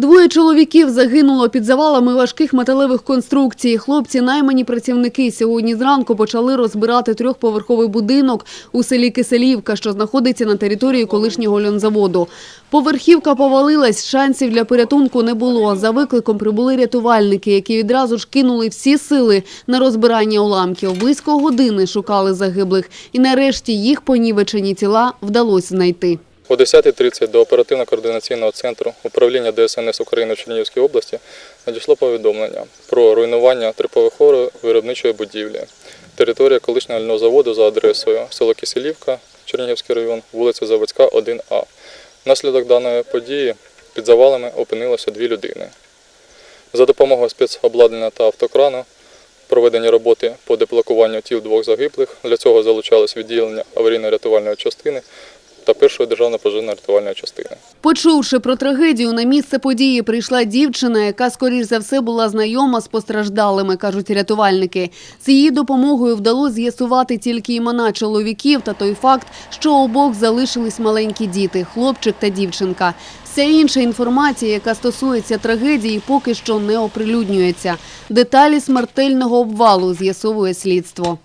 Двоє чоловіків загинуло під завалами важких металевих конструкцій. Хлопці, наймані працівники, сьогодні зранку почали розбирати трьохповерховий будинок у селі Киселівка, що знаходиться на території колишнього льонзаводу. Поверхівка повалилась, шансів для порятунку не було. За викликом прибули рятувальники, які відразу ж кинули всі сили на розбирання уламків. Близько години шукали загиблих. І нарешті їх понівечені тіла вдалося знайти. О 10.30 до оперативно-координаційного центру управління ДСНС України в Чернігівській області надійшло повідомлення про руйнування триповерхової виробничої будівлі. Територія колишнього льного заводу за адресою село Киселівка, Чернігівський район, вулиця Заводська, 1А. Внаслідок даної події під завалами опинилося дві людини. За допомогою спецобладнання та автокрану проведені роботи по деблокуванню тіл двох загиблих. Для цього залучалось відділення аварійно-рятувальної частини та першої державної пожежно-рятувальної частини. Почувши про трагедію, на місце події прийшла дівчина, яка, скоріш за все, була знайома з постраждалими, кажуть рятувальники. З її допомогою вдалося з'ясувати тільки імена чоловіків та той факт, що обох залишились маленькі діти – хлопчик та дівчинка. Вся інша інформація, яка стосується трагедії, поки що не оприлюднюється. Деталі смертельного обвалу з'ясовує слідство.